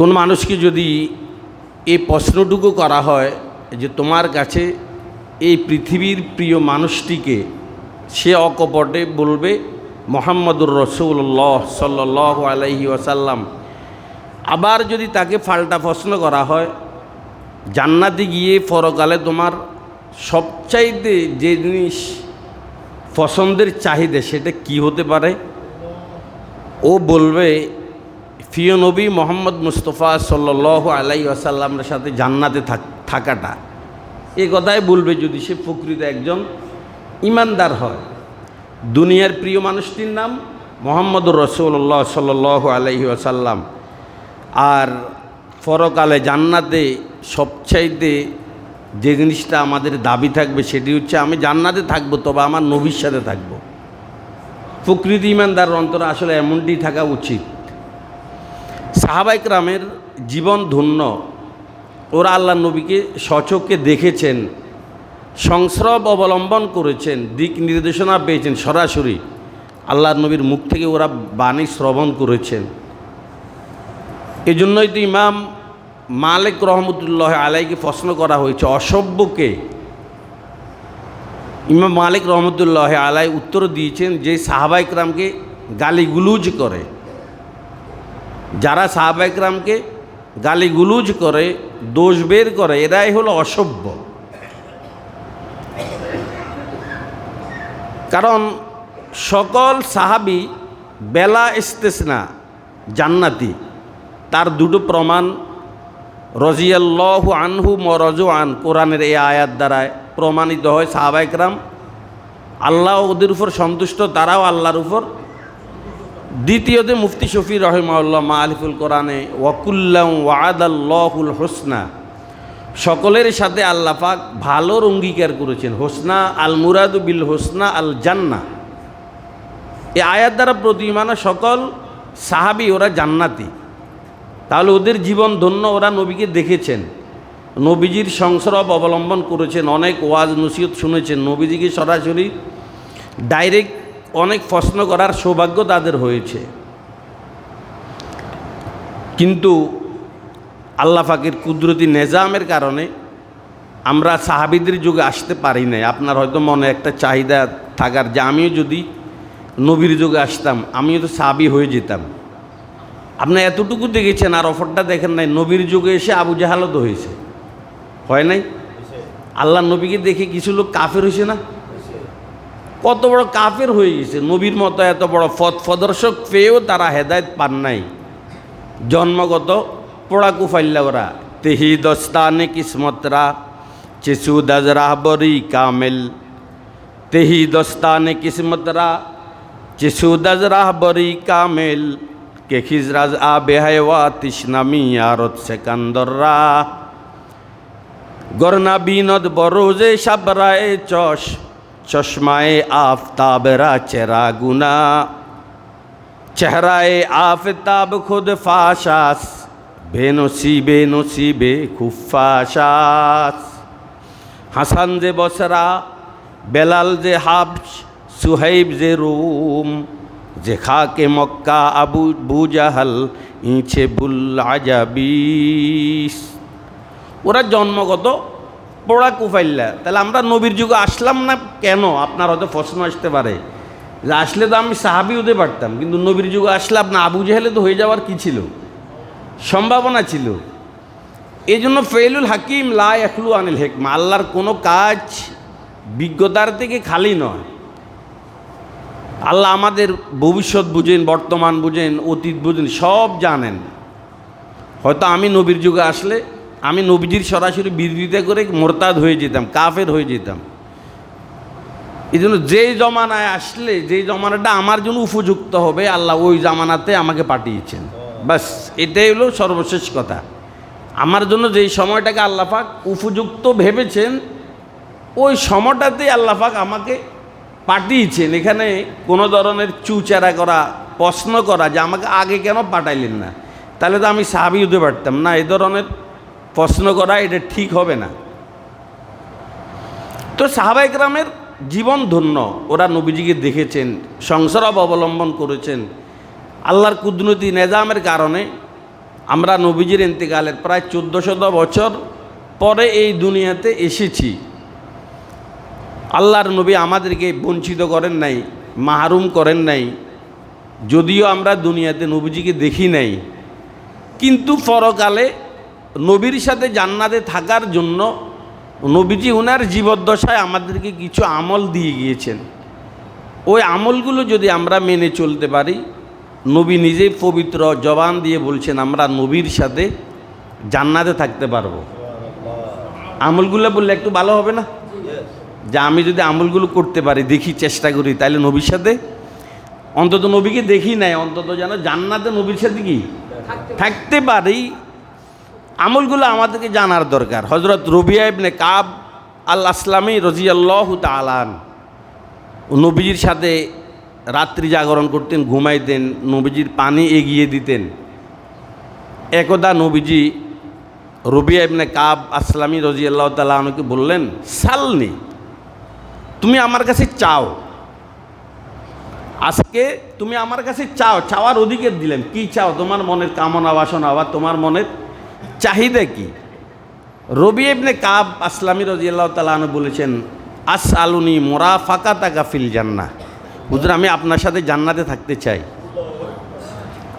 কোন মানুষকে যদি এই প্রশ্নটুকু করা হয় যে তোমার কাছে এই পৃথিবীর প্রিয় মানুষটিকে সে অকপটে বলবে, মোহাম্মদুর রসুল্লাহ সাল্লাহ আলাইহি ওয়াসাল্লাম। আবার যদি তাকে পাল্টা প্রশ্ন করা হয়, জান্নাতে গিয়ে পরকালে তোমার সবচাইতে যে জিনিস পছন্দের চাহিদা সেটা কি হতে পারে? ও বলবে প্রিয় নবী মোহাম্মদ মুস্তফা সাল্লাহ আলাই আসাল্লামের সাথে জান্নাতে থাক- থাকাটা। এ কথাই বলবে যদি সে প্রকৃত একজন ইমানদার হয়। দুনিয়ার প্রিয় মানুষটির নাম মোহাম্মদুর রসুল্লাহ সাল্লাহ আলাইহি আসাল্লাম আর পরকালে জান্নাতে সবচাইতে যে জিনিসটা আমাদের দাবি থাকবে সেটি হচ্ছে আমি জান্নাতে থাকব, তবে আমার নবীর সাথে থাকব। প্রকৃতি ইমানদার অন্তরে আসলে এমনটি থাকা উচিত। সাহাবাইক রামের জীবন ধন্য। ওরা আল্লাহ নবীকে সচককে দেখেছেন, সংস্রব অবলম্বন করেছেন, দিক নির্দেশনা পেয়েছেন সরাসরি। আল্লাহ নবীর মুখ থেকে ওরা বাণী শ্রবণ করেছেন। এজন্যই তো ইমাম মালিক রহমতুল্লাহ আলাইকে প্রশ্ন করা হয়েছে, অসভ্যকে। ইমাম মালিক রহমতুল্লাহ আলাই উত্তর দিয়েছেন যে সাহাবাইকরামকে গালিগুলুজ করে। যারা সাহাবাইকরামকে গালিগুলুজ করে, দোষ বের করে, এরাই হলো অসভ্য। কারণ সকল সাহাবি বেলা ইস্তেসনা, জান্নাতি। তার দুটো প্রমাণ রজিয়াল্লাহু আনহু মরজু আন কোরআনের এই আয়াত দ্বারায় প্রমাণিত হয় সাহাবাইকরাম আল্লাহ ওদের উপর সন্তুষ্ট, তারাও আল্লাহর উপর দ্বিতীয়তে মুফতি শফি রহমাউল্লাহ মা আলিফুল কোরআনে ওয়াকুল্লাম ওয়াদাল্লাহুল হোসনা। সকলের সাথে আল্লাহ পাক ভালোর অঙ্গীকার করেছেন। হোসনা আল মুরাদু বিল হোসনা আল জান্না। এই আয়াত দ্বারা প্রতিমানা সকল সাহাবি ওরা জান্নাতি। তাহলে ওদের জীবন ধন্য ওরা নবীকে দেখেছেন। নবীজির সংসরব অবলম্বন করেছেন, অনেক ওয়াজ নসিহত শুনেছেন। নবীজিকে সরাসরি ডাইরেক্ট অনেক প্রশ্ন করার সৌভাগ্য তাদের হয়েছে। কিন্তু আল্লাহ ফাকির কুদরতি নেজামের কারণে আমরা সাহাবিদের যুগে আসতে পারি নাই। আপনার হয়তো মনে একটা চাহিদা থাকার যে আমিও যদি নবীর যুগে আসতাম আমিও তো সাহাবি হয়ে যেতাম। আপনি এতটুকু দেখেছেন আর অফারটা দেখেন নাই নবীর যুগে এসে আবু জাহালত হয়েছে। হয় নাই? আল্লাহ নবীকে দেখে কিছু লোক কাফের হয়েছে না? কত বড় কাফের হয়ে গেছে। নবীর মতো এত বড় ফদ ফদর্শক পেয়েও তারা হেদায়ত পান নাই। জন্মগত পোড়াকু ফাইল্লা ওরা। তেহি দস্তানে কিসমতরা চেসু দাজরাহ বরি কামেল। তেহি দস্তানে কিসমতরা চেসু দাজরাহ বরি কামেল। কে খিজরাজ আ বেহায়ওয়া তৃষ্ণামি আরত সেকান্দররা। গরনা বিনদ বরোজে সাবরায় চশ। চশমায় আফতাবরা চেরা গুনা, চেহারায় আফতাব খুদ ফাশাস বেনসিবে নসিবে খুফাশাস হাসান যে বসরা, বেলাল যে হাবস সুহাইব যে রুম, যে খাকে মক্কা আবু বুজাহাল ইছে বুল আজাবিস। ওরা জন্মগত পোড়া কুফাইল্লা। তাহলে আমরা নবীর যুগে আসলাম না কেন? আপনার হয়তো প্রশ্ন আসতে পারে। যে আসলে তো আমি সাহাবি হতে পারতাম, কিন্তু নবীর যুগে আসলে আপনার আবু জাহেলে তো হয়ে যাওয়ার কি ছিল? সম্ভাবনা ছিল। এই জন্য ফেলুল হাকিম লা এখলু আনিল হেকমা, আল্লাহর কোনো কাজ বিজ্ঞতার থেকে খালি নয়। আল্লাহ আমাদের ভবিষ্যৎ বুঝেন, বর্তমান বুঝেন, অতীত বুঝেন, সব জানেন। হয়তো আমি নবীর যুগে আসলে আমি নবীজির সরাসরি বিরোধিতা করে মোরতাদ হয়ে যেতাম, কাফের হয়ে যেতাম। এই জন্য যেই জমানায় আসলে, যেই জমানাটা আমার জন্য উপযুক্ত হবে, আল্লাহ ওই জামানাতে আমাকে পাঠিয়েছেন। বাস, এটাই হলো সর্বশেষ কথা। আমার জন্য যেই সময়টাকে আল্লাপাক উপযুক্ত ভেবেছেন, ওই সময়টাতেই আল্লাপাক আমাকে পাঠিয়েছেন। এখানে কোনো ধরনের চুচেরা করা, প্রশ্ন করা যে আমাকে আগে কেন পাঠাইলেন না? তাহলে তো আমি সাহাবি হতে পারতাম না। এই ধরনের প্রশ্ন করা, এটা ঠিক হবে না। তো সাহাবাইকরামের জীবন ধন্য। ওরা নবীজিকে দেখেছেন সংসার অবলম্বন করেছেন। আল্লাহর কুদনতি নেজামের কারণে আমরা নবীজির ইন্তেকালের প্রায় চোদ্দ শত বছর পরে এই দুনিয়াতে এসেছি। আল্লাহর নবী আমাদেরকে বঞ্চিত করেন নাই, মাহরুম করেন নাই। যদিও আমরা দুনিয়াতে নবীজিকে দেখি নাই। কিন্তু পরকালে নবীর সাথে জান্নাতে থাকার জন্য নবীজি ওনার জীবদ্দশায় আমাদেরকে কিছু আমল দিয়ে গিয়েছেন। ওই আমলগুলো যদি আমরা মেনে চলতে পারি নবী নিজেই পবিত্র জবান দিয়ে বলছেন আমরা নবীর সাথে জান্নাতে থাকতে পারব। আমলগুলো বললে একটু ভালো হবে না? যে আমি যদি আমলগুলো করতে পারি দেখি চেষ্টা করি তাহলে নবীর সাথে? অন্তত নবীকে দেখি নাই অন্তত যেন জান্নাতে নবীর সাথে কি? থাকতে পারি। আমলগুলো আমাদেরকে জানার দরকার। হজরত রবিয়া ইবনে কাব আল আসলামী রজিয়াল্লাহ তালান নবীজির সাথে রাত্রি জাগরণ করতেন, ঘুমাইতেন, নবীজির পানি এগিয়ে দিতেন। একদা নবীজি রবিয়া ইবনে কাব আসলামী রজিয়াল্লাহ তালাহকে বললেন, সালনি, তুমি আমার কাছে চাও। আজকে তুমি আমার কাছে চাও, চাওয়ার অধিকার দিলেন। কি চাও? তোমার মনের কামনা বাসনা বা তোমার মনের চাহিদা কি? রবি ইবনে কাব আসলামী রাজিয়াল্লাহ তালাহন বলেছেন আস আলুনি মোরা ফাঁকা তাকা ফিল জান্না হুজুর আমি আপনার সাথে জান্নাতে থাকতে চাই।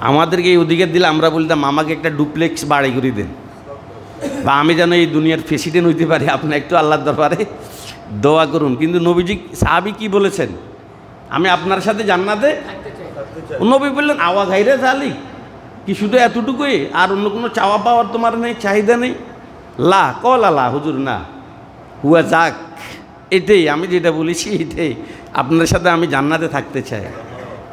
আমাদেরকে এই অধিকার দিলে আমরা বলতাম আমাকে একটা ডুপ্লেক্স বাড়ি করে দেন। বা আমি যেন এই দুনিয়ার প্রেসিডেন্ট হইতে পারি আপনি একটু আল্লাহর দরবারে দোয়া করুন। কিন্তু নবীজি সাহাবি কি বলেছেন? আমি আপনার সাথে জান্নাতে নবী বললেন আওয়া ঘাইরে জালি। কি শুধু এতটুকুই? আর অন্য কোনো চাওয়া পাওয়ার তোমার নেই, চাহিদা নেই? লা, কলা লা, হুজুর, না। হুয়া যাক, এটাই, আমি যেটা বলেছি, এটাই। আপনার সাথে আমি জান্নাতে থাকতে চাই।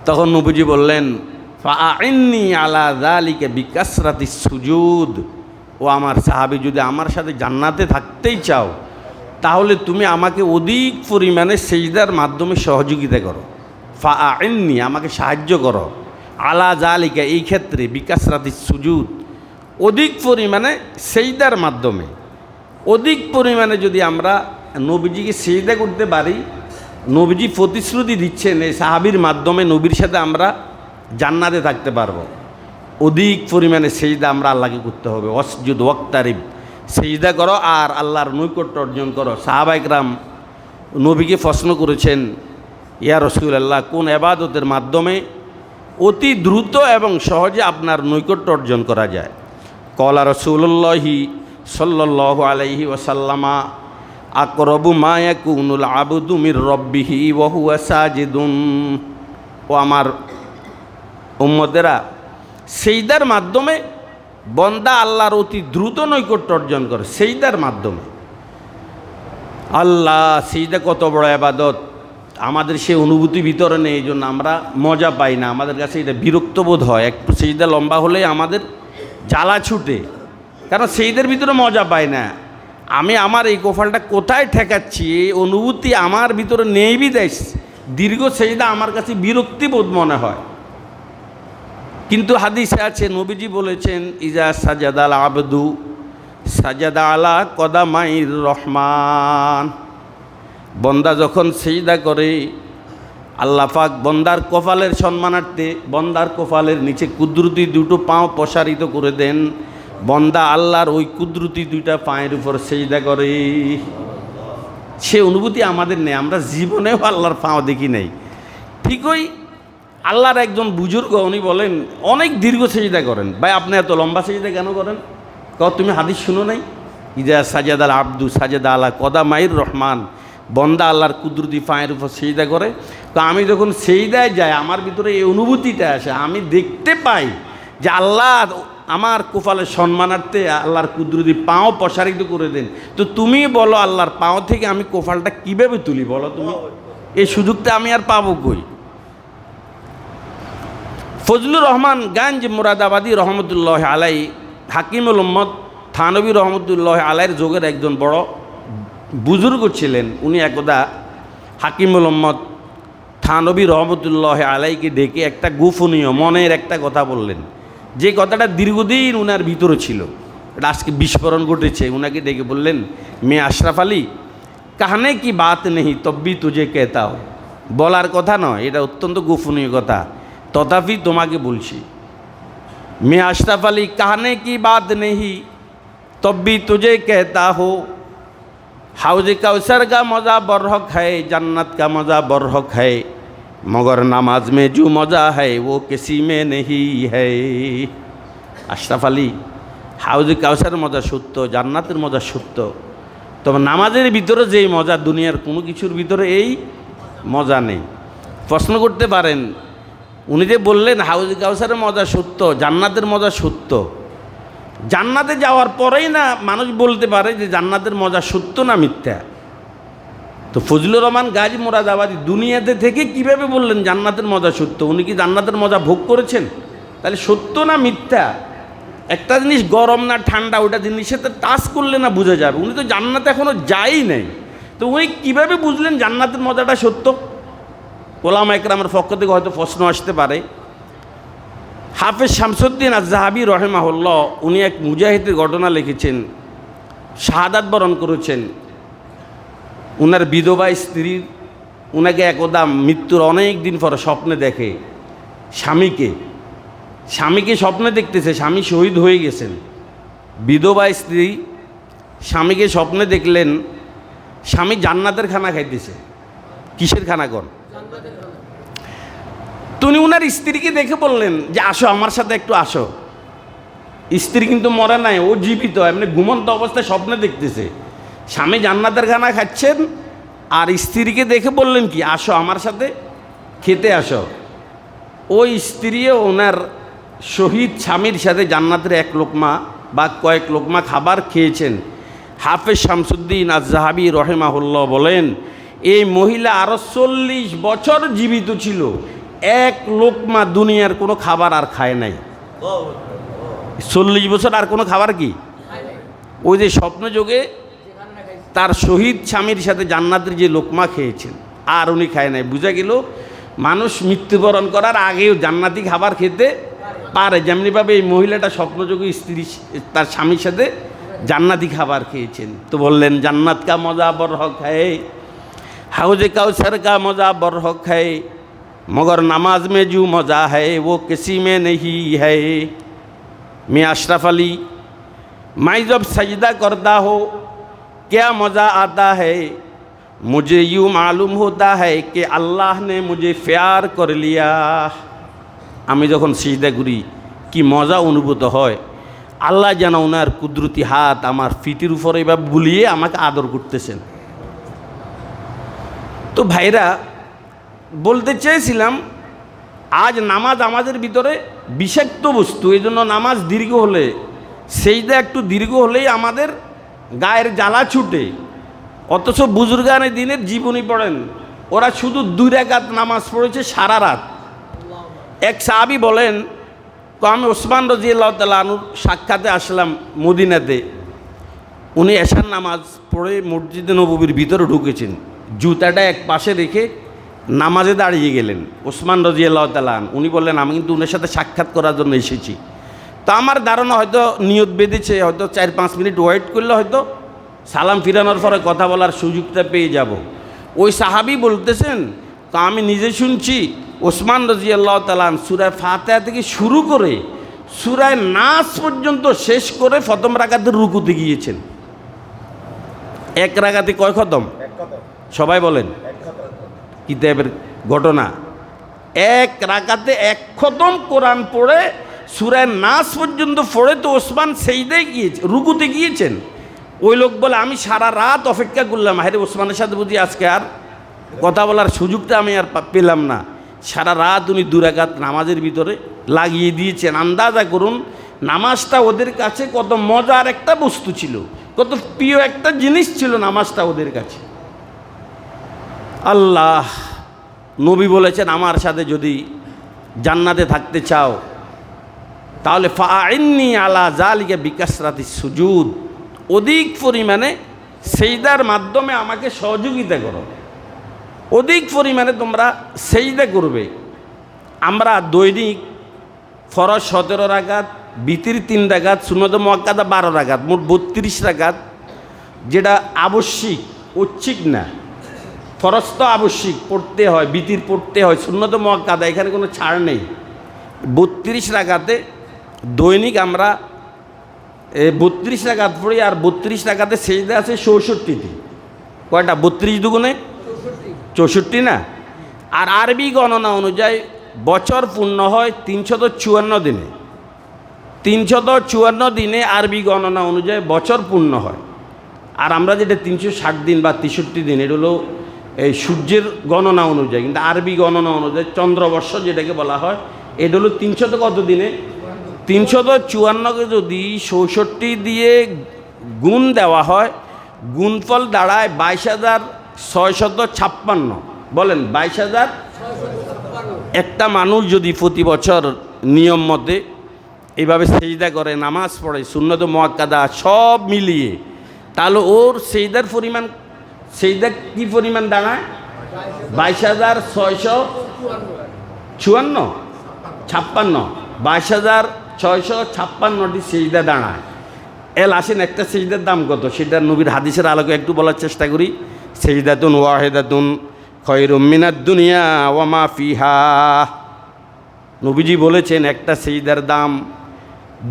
তখন নবীজি বললেন ফাইনি আলা জালিকে বিকাশরাতি সুজুদ। ও আমার সাহাবি, যদি আমার সাথে জান্নাতে থাকতেই চাও, তাহলে তুমি আমাকে অধিক পরিমাণে সেজদার মাধ্যমে সহযোগিতা করো। ফা আমাকে সাহায্য করো। আলা জালিকা, এই ক্ষেত্রে বিকাশ রাতি সুজুদ। অধিক পরিমাণে সেইদার মাধ্যমে। অধিক পরিমাণে যদি আমরা নবীজিকে সেইদা করতে পারি, নবীজি প্রতিশ্রুতি দিচ্ছেন এই সাহাবির মাধ্যমে নবীর সাথে আমরা জান্নাতে থাকতে পারব। অধিক পরিমাণে সেইদা আমরা আল্লাহকে করতে হবে। অসজুদ, ওয়াক্তারিব, সেইদা করো আর আল্লাহর নৈকট্য অর্জন করো। সাহাবাইকরাম নবীকে প্রশ্ন করেছেন, ইয়া রসুল্লাহ কোন এবাদতের মাধ্যমে অতি দ্রুত এবং সহজে আপনার নৈকট্য অর্জন করা যায়। কলা রসুল্লাহি সাল্লাহ আলাইহি ওসাল্লামা আকরবু মায়াকুনুল আবুদু মির রব্বিহি ওহুয়া সাজিদুন। ও আমার উম্মদেরা সেইদার মাধ্যমে বন্দা আল্লাহর অতি দ্রুত নৈকট্য অর্জন করে, সেইদার মাধ্যমে। আল্লাহ, সেইদা কত বড় আবাদত। আমাদের সে অনুভূতি বিতরণে এই জন্য আমরা মজা পাই না। আমাদের কাছে এটা বিরক্ত বোধ হয়। একটু সেইদা লম্বা হলেই আমাদের জ্বালা ছুটে। কারণ সেইদের ভিতরে মজা পাই না। আমি আমার এই কোফালটা কোথায় ঠেকাচ্ছি? এই অনুভূতি আমার ভিতরে নেই বিদেশ। দীর্ঘ সেইদা আমার কাছে বিরক্তিবোধ মনে হয়। কিন্তু হাদিসে আছে, নবীজি বলেছেন, ইজা সাজাদাল আবদু সাজাদা আলা কদামাইর রহমান। বন্দা যখন সেইদা করে, আল্লাহ পাক বন্দার কপালের সম্মানার্থে, বন্দার কপালের নিচে কুদরতি দুটো পাও প্রসারিত করে দেন। বন্দা আল্লাহর ওই কুদরতি দুইটা পায়ের উপর সেইদা করে। সে অনুভূতি আমাদের নেই, আমরা জীবনেও আল্লাহর পাও দেখি নাই। ঠিকই আল্লাহর একজন বুজুর্গ, উনি বলেন, অনেক দীর্ঘ সেজিদা করেন। ভাই, আপনি এত লম্বা সেজিদা কেন করেন? ক তুমি হাদিস শুনো নাই? ইজা সাজাদ আল আব্দু সাজেদা আলা কদা মাইর রহমান। বন্দা আল্লাহর কুদরতি পায়ের উপর সেইদা করে। তো আমি যখন সেইদায় যাই, আমার ভিতরে এই অনুভূতিটা আসে। আমি দেখতে পাই যে আল্লাহ আমার কোপালের সম্মানার্থে আল্লাহর কুদরতি পাও প্রসারিত করে দেন। তো তুমি বলো, আল্লাহর পাও থেকে আমি কোপালটা কীভাবে তুলি? বলো তুমি। এই সুযোগটা আমি আর পাবো কই? ফজলুর রহমান গাঞ্জ মুরাদাবাদী রহমতুল্লাহ আলাই, হাকিমুল উম্মদ থানবী রহমতুল্লাহ আলাইয়ের যোগের একজন বড় বুজুর্গ ছিলেন, উনি একদা হাকিম মোহাম্মদ থানবী রহমতুল্লাহ আলাইকে ডেকে একটা গোপনীয় মনের একটা কথা বললেন। যে কথাটা দীর্ঘদিন উনার ভিতরে ছিল, এটা আজকে বিস্ফোরণ ঘটেছে, উনাকে ডেকে বললেন মেয়ে আশরাফ আলী কাহানে কি বাত নেই, তব্বি তুজে কেতাও বলার কথা নয়, এটা অত্যন্ত গোপনীয় কথা। তথাপি তোমাকে বলছি মেয়ে আশরাফ আলী কাহানে কি বাত নেই, তব্বি তুজে কেতা হো? हाउज कौसर का मज़ा बरहक है जन्नत का मज़ा बरहक है मगर नमाज में जो मज़ा है वो किसी में नहीं है আশরাফ আলী হাউজে কাউসার মজা সত্য জান্নাতের মজা সত্য তবে নামাজের ভিতরে যেই মজা দুনিয়ার কোনো কিছুর ভিতরে এই মজা নেই প্রশ্ন করতে পারেন উনি যে বললেন হাউজে কাউসারের মজা সত্য জান্নাতের মজা সত্য জান্নাতে যাওয়ার পরেই না মানুষ বলতে পারে যে জান্নাতের মজা সত্য না মিথ্যা? তো ফজলুর রহমান, গাজী মোরাদাবাদী দুনিয়াতে থেকে কীভাবে বললেন জান্নাতের মজা সত্য? উনি কি জান্নাতের মজা ভোগ করেছেন? তাহলে সত্য না মিথ্যা? একটা জিনিস গরম না ঠান্ডা, ওটা জিনিসের সাথে টাচ করলে না বোঝা যাবে। উনি তো জান্নাতে এখনও যাই নেই। তো উনি কীভাবে বুঝলেন জান্নাতের মজাটা সত্য? ওলামা একরামের পক্ষ থেকে হয়তো প্রশ্ন আসতে পারে। হাফেজ শামসুদ্দিন আজাহাবি রহেমাহুল্লাহ, উনি এক মুজাহিদের ঘটনা লিখেছেন, শাহাদাত বরণ করেছেন। উনার বিধবা স্ত্রী, উনাকে একদা মৃত্যুর অনেক দিন পর স্বপ্নে দেখে, স্বামীকে। স্বামীকে স্বপ্নে দেখতেছে, স্বামী শহীদ হয়ে গেছেন। বিধবা স্ত্রী স্বামীকে স্বপ্নে দেখলেন, স্বামী জান্নাতের খানা খাইতেছে। কিসের খানা কর তুমি উনার স্ত্রীকে দেখে বললেন যে আসো, আমার সাথে একটু আসো। স্ত্রী কিন্তু মরে নাই, ও জীবিত, এমনি ঘুমন্ত অবস্থায় স্বপ্নে দেখতেছে। স্বামী জান্নাতের খানা খাচ্ছেন, আর স্ত্রীকে দেখে বললেন কি, আসো আমার সাথে, খেতে আসো। ওই স্ত্রীও ওনার শহীদ স্বামীর সাথে জান্নাতের এক লোকমা বা কয়েক লোকমা খাবার খেয়েছেন। হাফেজ শামসুদ্দিন আজহাবি রহেমাহুল্লাহ বলেন, এই মহিলা আরও চল্লিশ বছর জীবিত ছিল এক লোকমা দুনিয়ার কোনো খাবার আর খায় নাই। চল্লিশ বছর আর কোনো খাবার কি? ওই যে স্বপ্নযোগে তার শহীদ স্বামীর সাথে জান্নাতের যে লোকমা খেয়েছেন, আর উনি খায় নাই। বুঝা গেল মানুষ মৃত্যুবরণ করার আগেও জান্নাতি খাবার খেতে পারে। যেমনিভাবে এই মহিলাটা স্বপ্নযোগী স্ত্রী, তার স্বামীর সাথে জান্নাতি খাবার খেয়েছেন। তো বললেন, জান্নাত কা মজা বর হক খায় হাউজে কাউসার কা মজা বর হক খায় मगर नमाज में जो मज़ा है वो किसी में नहीं है मैं अशरफ अली मैं जब सजदा करता हो क्या मज़ा आता है मुझे यूँ मालूम होता है कि अल्लाह ने मुझे प्यार कर लिया আমি যখন সিজদা করি কি মজা অনুভূত হয় আল্লাহ যেন ওনার কুদরতি হাত আমার ফিটির উপরে বা বুলিয়ে আমাকে আদর করতেছেন তো ভাইরা বলতে চেয়েছিলাম, আজ নামাজ আমাদের ভিতরে বিষাক্ত বস্তু এই জন্য নামাজ দীর্ঘ হলে সেইটা একটু দীর্ঘ হলেই আমাদের গায়ের জ্বালা ছুটে। অথচ বুজুর্গানের দিনের জীবনী পড়েন, ওরা শুধু দুই রেখাত নামাজ পড়েছে সারা রাত। এক সাহাবি বলেন তো আমি ওসমান রাজিয়াল্লাহ তালুর সাক্ষাতে আসলাম মদিনাতে। উনি এশার নামাজ পড়ে মসজিদে নবীর ভিতরে ঢুকেছেন। জুতাটা এক পাশে রেখে নামাজে দাঁড়িয়ে গেলেন ওসমান রাজিয়াল্লাহ তালান উনি বললেন আমি কিন্তু উনার সাথে সাক্ষাৎ করার জন্য এসেছি। তো আমার ধারণা হয়তো নিয়ত বেঁধেছে হয়তো চার পাঁচ মিনিট ওয়েট করলে হয়তো সালাম ফিরানোর পরে কথা বলার সুযোগটা পেয়ে যাব। ওই সাহাবি বলতেছেন তো আমি নিজে শুনছি ওসমান রাজিয়াল্লাহ তালান সুরায় ফাতেহা থেকে শুরু করে সুরায় নাচ পর্যন্ত শেষ করে ফতম রাগাতে রুকুতে গিয়েছেন। এক রাগাতে কয় খতম? সবাই বলেন। কিতাবের ঘটনা? এক রাকাতে এক খতম কোরআন পড়ে, সুরায় নাচ পর্যন্ত পড়ে তো ওসমান সেইদাই গিয়েছে, রুকুতে গিয়েছেন। ওই লোক বলে, আমি সারা রাত অপেক্ষা করলাম। হারে ওসমানের সাথে বুঝি আজকে আর কথা বলার সুযোগটা আমি আর পেলাম না। সারা রাত উনি দুরাঘাত নামাজের ভিতরে লাগিয়ে দিয়েছেন। আন্দাজা করুন, নামাজটা ওদের কাছে কত মজার একটা বস্তু ছিল, কত প্রিয় একটা জিনিস ছিল নামাজটা ওদের কাছে। আল্লাহ, নবী বলেছেন, আমার সাথে যদি জান্নাতে থাকতে চাও, তাহলে ফাইন্নি আলা জালিকে বিকাশরাতি সুজুদ। অধিক পরিমাণে সেইদার মাধ্যমে আমাকে সহযোগিতা করো। অধিক পরিমাণে তোমরা সেইদা করবে। আমরা দৈনিক ফরজ সতেরো রাগাত বিতির তিন রাগাত শূন্যত মক্কাদা বারো রাগাত মোট বত্রিশ রাগাত যেটা আবশ্যিক, ঐচ্ছিক না। ফরজ তো আবশ্যিক, পড়তে হয়, বিতির পড়তে হয় শূন্যত মক্কাদা এখানে কোনো ছাড় নেই। বত্রিশ রাগাতে দৈনিক আমরা বত্রিশ টাকাত পড়ি আর বত্রিশ টাকাতে সেজদা আছে চৌষট্টিটি। কয়টা? বত্রিশ দুগুণে? চৌষট্টি না? আর আরবি গণনা অনুযায়ী বছর পূর্ণ হয় তিনশত চুয়ান্ন দিনে। তিনশত চুয়ান্ন দিনে আরবি গণনা অনুযায়ী বছর পূর্ণ হয়। আর আমরা যেটা তিনশো ষাট দিন বা তেষট্টি দিন, এটা হলো এই সূর্যের গণনা অনুযায়ী, কিন্তু আরবি গণনা অনুযায়ী চন্দ্রবর্ষ যেটাকে বলা হয়, এটা হলো তিনশত কত দিনে তিনশত চুয়ান্নকে যদি চৌষট্টি দিয়ে গুণ দেওয়া হয়, গুণফল দাঁড়ায় বাইশ হাজার ছয়শত ছাপ্পান্ন। বলেন, বাইশ হাজার একটা মানুষ যদি প্রতি বছর নিয়ম মতে এইভাবে সেজদা করে, নামাজ পড়ে, সুন্নত মোয়াক্কাদা সব মিলিয়ে, তাহলে ওর সেজদার পরিমাণ সেজদা কি পরিমাণ দাঁড়ায়? বাইশ হাজার ছয়শো চুয়ান্ন, ছাপ্পান্ন। বাইশ হাজার ছয়শো ছাপ্পান্নটি সেজদা দাঁড়ায়। এল, আসেন, একটা সেজদার দাম কত? সেটা নবীর হাদিসের আলোকে একটু বলার চেষ্টা করি। সেজদাতুন ওয়াহেদাতুন খয়রুম মিনাদ দুনিয়া ওয়ামা ফিহা। নবীজি বলেছেন, একটা সেজদার দাম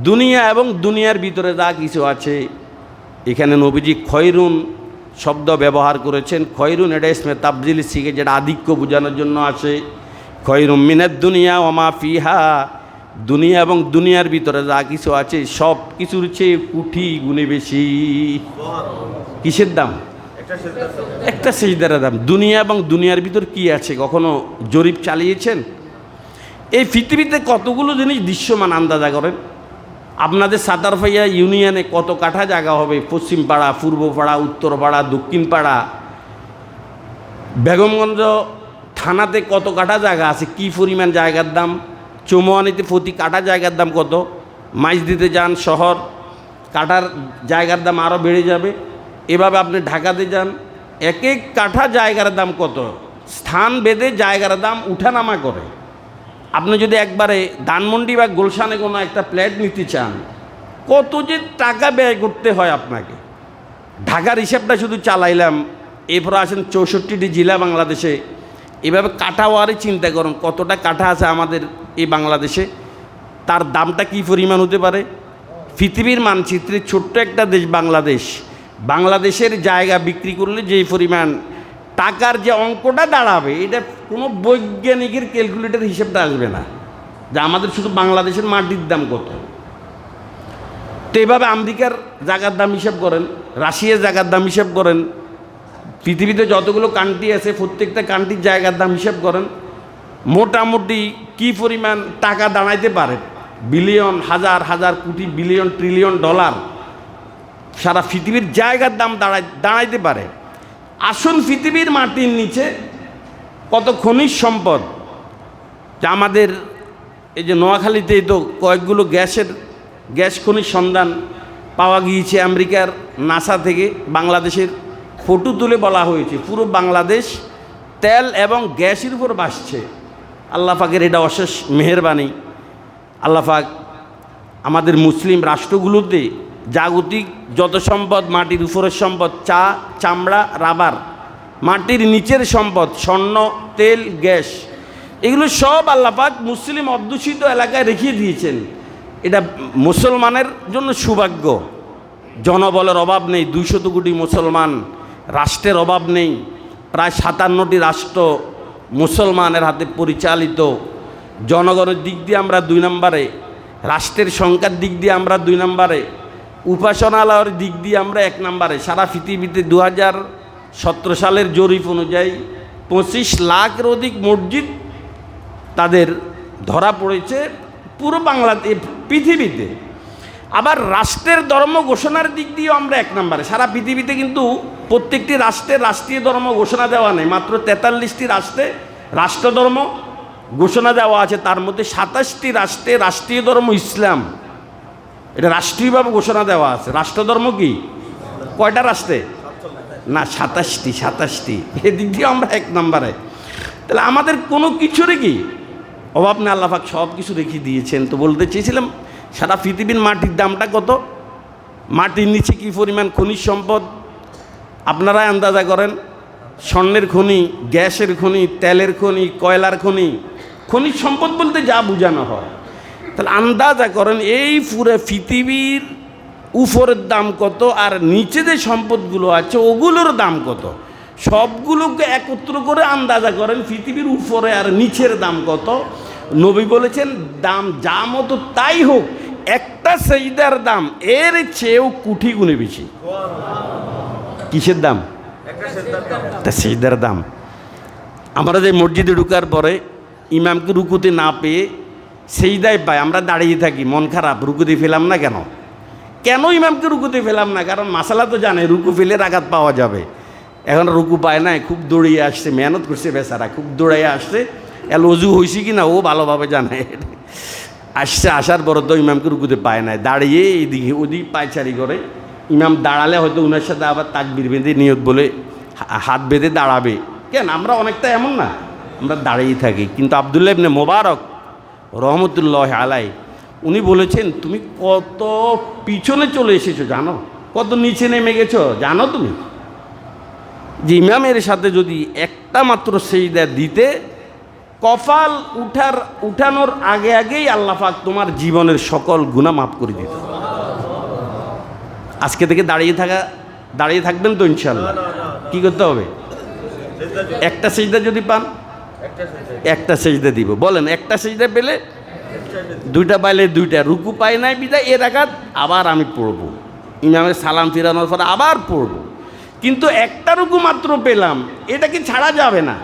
দুনিয়া এবং দুনিয়ার ভিতরে যা কিছু আছে, এখানে নবীজি খয়রুন শব্দ ব্যবহার করেছেন, খয়রুন এটা ইসমে তাবজিল শিখে, যেটা আধিক্য বোঝানোর জন্য আছে খয়রুম মিনাদ দুনিয়া ওমা ফিহা, দুনিয়া এবং দুনিয়ার ভিতরে যা কিছু আছে, সব কিছুর চেয়ে কুঠি গুণে বেশি। কিসের দাম? একটা সেজদার দাম। দুনিয়া এবং দুনিয়ার ভিতর কি আছে? কখনো জরিপ চালিয়েছেন? এই পৃথিবীতে কতগুলো জিনিস দৃশ্যমান, আন্দাজা করেন? আপনাদের সাতারফাইয়া ইউনিয়নে কত কাঠা জায়গা হবে? পশ্চিম পাড়া, পূর্ব পাড়া, উত্তর পাড়া, দক্ষিণ পাড়া? বেগমগঞ্জ থানাতে কত কাঠা জায়গা আছে? কি পরিমাণ জায়গার দাম? চৌমোয়ানিতে প্রতি কাঠা জায়গার দাম কত? মাইজ দিতে যান, শহর, কাঠার জায়গার দাম আরও বেড়ে যাবে। এভাবে আপনি ঢাকাতে যান এক এক কাঠা জায়গার দাম কত? স্থান বেঁধে জায়গার দাম উঠানামা করে। আপনি যদি একবারে ধানমন্ডি বা গুলশানে কোনো একটা প্ল্যাট নিতে চান, কত যে টাকা ব্যয় করতে হয় আপনাকে? ঢাকার হিসাবটা শুধু চালাইলাম, এরপর আসেন চৌষট্টিটি জেলা বাংলাদেশে। এভাবে কাঠাওয়ারে চিন্তা করুন, কতটা কাঠা আছে আমাদের এই বাংলাদেশে, তার দামটা কি পরিমাণ হতে পারে? পৃথিবীর মানচিত্রে ছোট্ট একটা দেশ বাংলাদেশ। বাংলাদেশের জায়গা বিক্রি করলে যে পরিমাণ টাকার যে অঙ্কটা দাঁড়াবে, এটা কোনো বৈজ্ঞানিকের ক্যালকুলেটর হিসেবটা আসবে না। যে আমাদের শুধু বাংলাদেশের মাটির দাম কত। তো এভাবে আমেরিকার জায়গার দাম হিসাব করেন, রাশিয়ার জায়গার দাম হিসাব করেন, পৃথিবীতে যতগুলো কান্ট্রি আছে, প্রত্যেকটা কান্ট্রির জায়গার দাম হিসাব করেন, মোটামুটি কি পরিমাণ টাকা দাঁড়াইতে পারে? বিলিয়ন, হাজার হাজার কোটি, বিলিয়ন ট্রিলিয়ন ডলার সারা পৃথিবীর জায়গার দাম দাঁড়াই, দাঁড়াইতে পারে। আসুন পৃথিবীর মাটির নিচে কত খনিজ সম্পদ, যা আমাদের এই যে নোয়াখালীতেই তো কয়েকগুলো গ্যাসের, গ্যাস খনিজ সন্ধান পাওয়া গিয়েছে আমেরিকার নাসা থেকে বাংলাদেশের। ফটো তুলে বলা হয়েছে, পুরো বাংলাদেশ তেল এবং গ্যাসের উপর বাসছে আল্লাহ পাকের এটা অশেষ মেহরবানি। আল্লাহ পাক আমাদের মুসলিম রাষ্ট্রগুলোতে জাগতিক যত সম্পদ, মাটির উপরের সম্পদ, চা, চামড়া, রাবার, মাটির নিচের সম্পদ, স্বর্ণ, তেল, গ্যাস, এগুলো সব আল্লাপাক মুসলিম অধ্যুষিত এলাকায় রেখে দিয়েছেন। এটা মুসলমানের জন্য সৌভাগ্য। জনবলের অভাব নেই, দুইশত কোটি মুসলমান, রাষ্ট্রের অভাব নেই, প্রায় সাতান্নটি রাষ্ট্র মুসলমানের হাতে পরিচালিত। জনগণের দিক দিয়ে আমরা দুই নম্বরে, রাষ্ট্রের সংখ্যার দিক দিয়ে আমরা দুই নম্বরে উপাসনালয়ের দিক দিয়ে আমরা এক নম্বরে। সারা পৃথিবীতে দু হাজার সতেরো সালের জরিপ অনুযায়ী পঁচিশ লাখের অধিক মসজিদ তাদের ধরা পড়েছে পুরো বাংলাদেশ পৃথিবীতে। আবার রাষ্ট্রের ধর্ম ঘোষণার দিক দিয়েও আমরা এক নম্বরে। সারা পৃথিবীতে কিন্তু প্রত্যেকটি রাষ্ট্রের রাষ্ট্রীয় ধর্ম ঘোষণা দেওয়া নেই। মাত্র তেতাল্লিশটি রাষ্ট্রে রাষ্ট্রধর্ম ঘোষণা দেওয়া আছে। তার মধ্যে সাতাশটি রাষ্ট্রে রাষ্ট্রীয় ধর্ম ইসলাম। এটা রাষ্ট্রীয়ভাবে ঘোষণা দেওয়া আছে। রাষ্ট্রধর্ম কি? কয়টা রাষ্ট্রে? না, সাতাশটি সাতাশটি। এদিক দিয়ে আমরা এক নম্বরে। তাহলে আমাদের কোনো কিছুরই কি অভাব না আল্লাহাক সব কিছু রেখে দিয়েছেন। তো বলতে চেয়েছিলাম, সারা পৃথিবীর মাটির দামটা কত? মাটির নিচে কী পরিমাণ খনিজ সম্পদ? আপনারাই আন্দাজা করেন। স্বর্ণের খনি, গ্যাসের খনি, তেলের খনি, কয়লার খনি। খনিজ সম্পদ বলতে যা বোঝানো হয়। তাহলে আন্দাজা করেন, এই পুরো পৃথিবীর উপরের দাম কত আর নিচে যে সম্পদগুলো আছে, ওগুলোর দাম কত? সবগুলোকে একত্র করে আন্দাজা করেন, পৃথিবীর উপরে আর নিচের দাম কত? নবী বলেছেন, দাম যা মতো তাই হোক, একটা সেইদার দাম, এর চেয়েও কুঠি গুণে বেশি। কিসের দাম? তা সেইদার দাম। আমরা যে মসজিদে ঢুকার পরে ইমামকে রুকুতে না পেয়ে সেইদাই পাই আমরা দাঁড়িয়ে থাকি, মন খারাপ রুকুতে ফেলাম না কেন? কেন ইমামকে রুকুতে ফেলাম না? কারণ মাসালা তো জানে, রুকু ফেলে রাগাত পাওয়া যাবে। এখন রুকু পায় না খুব দৌড়িয়ে আসছে, মেহনত করছে বেচারা, খুব দৌড়াইয়ে আসছে। এল অজু হয়েছে কি না ও ভালোভাবে জানে। আসছে, আসার পর তো ইমামকে রুকুতে পায় না দাঁড়িয়ে এইদিকে, ওদিক পায়চারি করে। ইমাম দাঁড়ালে হয়তো উনার সাথে আবার তাকবির বেঁধে নিয়ত বলে হাত বেঁধে দাঁড়াবে। কেন? আমরা অনেকটা এমন না। আমরা দাঁড়িয়ে থাকি। কিন্তু আবদুল্লাহ ইবনে মোবারক রহমতুল্লাহ আলাই, উনি বলেছেন, তুমি কত পিছনে চলে এসেছ জানো? কত নিচে নেমে গেছো, জানো তুমি? যে ইমামের সাথে যদি একটা মাত্র সেইদা দিতে, কপাল উঠার, উঠানোর আগে আগেই আল্লাহাক তোমার জীবনের সকল গুণা মাফ করে দিত। আজকে থেকে দাঁড়িয়ে থাকা, দাঁড়িয়ে থাকবেন তো ইনশাল্লাহ কি করতে হবে? একটা সেজদা যদি পান একটা সেজদা দিব। বলেন, একটা সেজদা পেলে দুইটা পাইলে দুইটা। রুকু পাই নাই বিদায়, এ আঘাত আবার আমি পড়ব। ইমামের সালাম ফিরানোর পর আবার পড়ব। কিন্তু একটা রুকু মাত্র পেলাম, এটা কি ছাড়া যাবে না?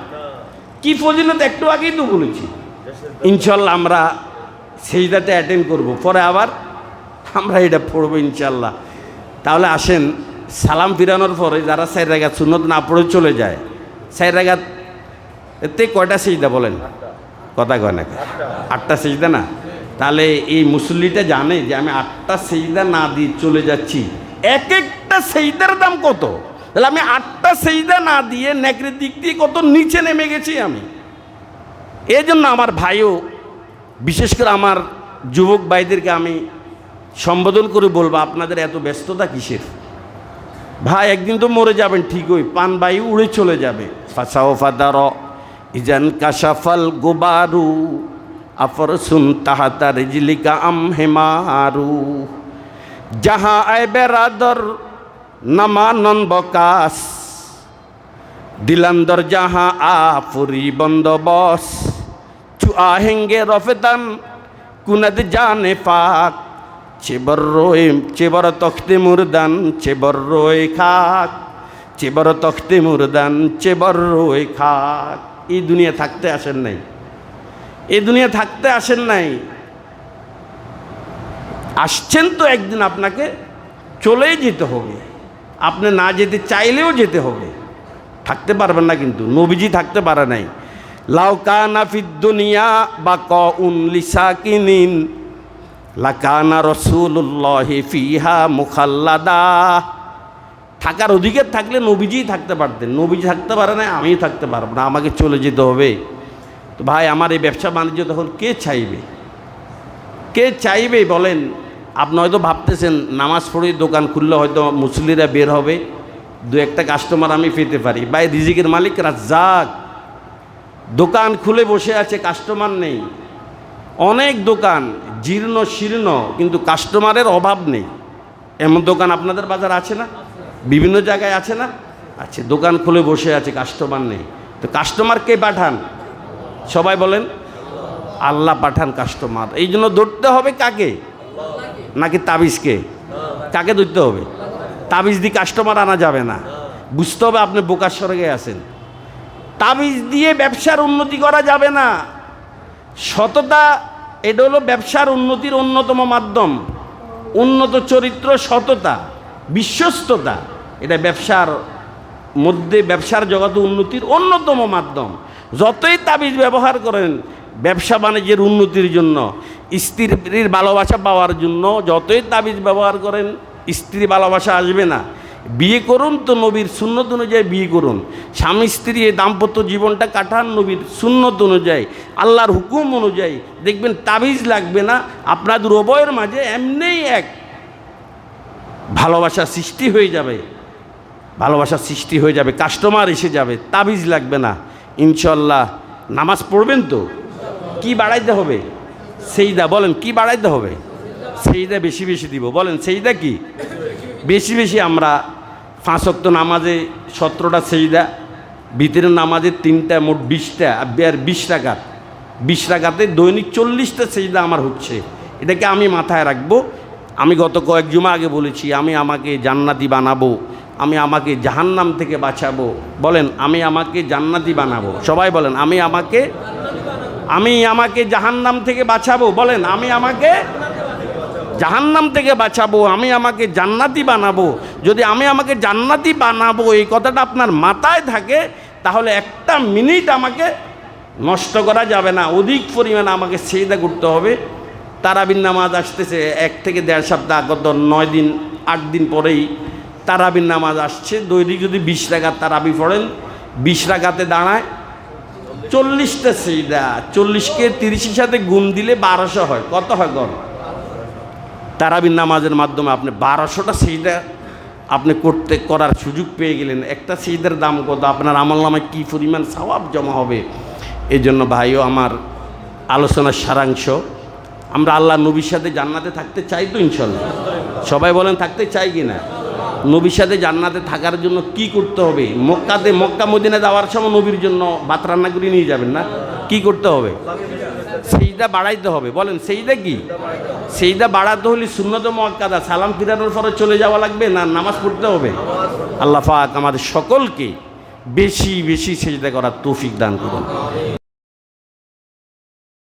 কি ফজিলত একটু আগেই তো বলেছি। ইনশাল্লাহ আমরা সেইটাতে অ্যাটেন্ড করব। পরে আবার আমরা এটা পড়ব ইনশাল্লাহ। তাহলে আসেন, সালাম ফিরানোর পরে যারা সাইড রাগাত সুন্নত না পড়ে চলে যায় সাইড রাগাত এতে কয়টা সিজদা বলেন? কথা কয় না আটটা সিজদা না? তাহলে এই মুসল্লিটা জানে যে আমি আটটা সেজদা না দিয়ে চলে যাচ্ছি। এক একটা সেইদার দাম কত? তাহলে আমি আটটা সেইদা না দিয়ে নেকড়ের দিক দিয়ে কত নিচে নেমে গেছি আমি? এই জন্য আমার ভাইও, বিশেষ করে আমার যুবক ভাইদেরকে আমি সম্বোধন করে বলব, আপনাদের এত ব্যস্ততা কিসের? ভাই, একদিন তো মরে যাবেন ঠিকই, পান বায়ু উড়ে চলে যাবে। ফাসাও ফাদার ইজান কাশাফাল গোবারু আফর সুন তাহাতা রিজলিকা আম হেমারু যাহা আয় বেরাদর নামানন বকাস, দিলান্দর যাহা আফুরি বন্দবস চু আহেঙ্গে রফেদান কুনদ জানে পাক, চেবর রোয়ে চেবর তখতে মুরদান, চেবর রোয়ে খাক, চেবর তখতে মুরদান, চেবর রোয়ে খাক। এই দুনিয়া থাকতে আসেন নাই। এই দুনিয়া থাকতে আসেন নাই। আসছেন তো একদিন আপনাকে, চলেই যেতে হবে। আপনি না যেতে চাইলেও যেতে হবে। থাকতে পারবেন না কিন্তু, নবীজি থাকতে পারে নাই। লাউকানা দুনিয়া বা ক উন লিসাকিনিন, লাকানা রসুল্লাহ ফিহা মুখাল্লাদা। থাকার অধিকার থাকলে নবীজিই থাকতে পারতেন। নবীজি থাকতে পারে না, আমিও থাকতে পারব না, আমাকে চলে যেতে হবে। তো ভাই, আমার এই ব্যবসা বাণিজ্য তখন কে চাইবে? কে চাইবে বলেন? আপনি হয়তো ভাবতেছেন, নামাজ পড়ে দোকান খুললে হয়তো মুসলিরা বের হবে। দু একটা কাস্টমার আমি পেতে পারি। ভাই, রিজিকের মালিক রাজ্জাক। দোকান খুলে বসে আছে কাস্টমার নেই। অনেক দোকান, জীর্ণ শীর্ণ, কিন্তু কাস্টমারের অভাব নেই। এমন দোকান আপনাদের বাজার আছে না? বিভিন্ন জায়গায় আছে না? আছে, দোকান খুলে বসে আছে কাস্টমার নেই। তো কাস্টমার কে পাঠান? সবাই বলেন, আল্লাহ পাঠান কাস্টমার এই জন্য ধরতে হবে কাকে? নাকি তাবিজকে? কাকে ধরতে হবে? তাবিজ দিয়ে কাস্টমার আনা যাবে না। বুঝতে হবে আপনি বোকার স্বর্গে আছেন। তাবিজ দিয়ে ব্যবসার উন্নতি করা যাবে না। সততা, এটা হলো ব্যবসার উন্নতির অন্যতম মাধ্যম। উন্নত চরিত্র সততা, বিশ্বস্ততা। ব্যবসার মধ্যে ব্যবসার জগতে উন্নতির অন্যতম মাধ্যম। যতই তাবিজ ব্যবহার করেন ব্যবসা বাণিজ্যের উন্নতির জন্য, স্ত্রীর ভালোবাসা পাওয়ার জন্য, যতই তাবিজ ব্যবহার করেন স্ত্রী ভালোবাসা আসবে না। বিয়ে করুন তো নবীর সুন্নত অনুযায়ী বিয়ে করুন। স্বামী স্ত্রী এই দাম্পত্য জীবনটা কাটান নবীর সুন্নত অনুযায়ী, আল্লাহর হুকুম অনুযায়ী। দেখবেন তাবিজ লাগবে না, আপনাদের উভয়ের মাঝে এমনিই এক ভালোবাসা সৃষ্টি হয়ে যাবে। ভালোবাসার সৃষ্টি হয়ে যাবে কাস্টমার এসে যাবে, তাবিজ লাগবে না। ইনশাল্লাহ নামাজ পড়বেন তো? কি বাড়াইতে হবে? সেইদা, বলেন, কি বাড়াইতে হবে? সেইদা বেশি বেশি দিব। বলেন, সেইদা কি? বেশি বেশি আমরা পাঁচক্ত নামাজে সতেরোটা সেইদা ভিতরের নামাজে তিনটা, মোট বিশটা, আর বিশ টাকা বিশ টাকাতে দৈনিক চল্লিশটা সেইদা আমার হচ্ছে। এটাকে আমি মাথায় রাখব। আমি গত কয়েক জুমা আগে বলেছি, আমি আমাকে জান্নাতি বানাবো। আমি আমাকে জাহান্নাম থেকে বাঁচাবো। বলেন, আমি আমাকে জান্নাতি বানাবো। সবাই বলেন, আমি আমাকে আমি আমাকে জাহান্নাম থেকে বাঁচাবো। বলেন, আমি আমাকে জাহান্নাম থেকে বাঁচাবো, আমি আমাকে জান্নাতি বানাবো। যদি আমি আমাকে জান্নাতি বানাবো, এই কথাটা আপনার মাথায় থাকে, তাহলে একটা মিনিট আমাকে নষ্ট করা যাবে না। অধিক পরিমাণে আমাকে সেইদা করতে হবে। তারাবিন নামাজ আসতেছে এক থেকে দেড় সপ্তাহ গত নয় দিন, আট দিন পরেই তারাবিন নামাজ আসছে, দৈনিক যদি বিশ রাগাত তারাবি পড়েন, বিশ রাগাতে দাঁড়ায় চল্লিশটা সেইদা চল্লিশকে তিরিশের সাথে গুণ দিলে বারোশো হয়। কত হয় গণ? তারাবিন নামাজের মাধ্যমে আপনি বারোশোটা সেইদা আপনি করতে, করার সুযোগ পেয়ে গেলেন। একটা সেইদের দাম কত? আপনার আমল নামায় কী পরিমাণ সওয়াব জমা হবে? এই জন্য ভাইও, আমার আলোচনার সারাংশ, আমরা আল্লাহ নবীর সাথে জান্নাতে থাকতে চাই তো ইনশাল্লাহ। সবাই বলেন, থাকতে চাই কি না? নবীর সাথে জান্নাতে থাকার জন্য কি করতে হবে? মক্কাতে, মক্কা মদিনা যাওয়ার সময় নবীর জন্য ভাত রান্না করে নিয়ে যাবেন না? কি করতে হবে? সেইটা বাড়াইতে হবে। বলেন সেইটা কি? সেইটা বাড়াতে হলে শূন্যত মক্কাদা সালাম ফিরানোর পরে চলে যাওয়া লাগবে না নামাজ পড়তে হবে? আল্লাহ পাক আমাদের সকলকে বেশি বেশি সেজদা করার তৌফিক দান করুন।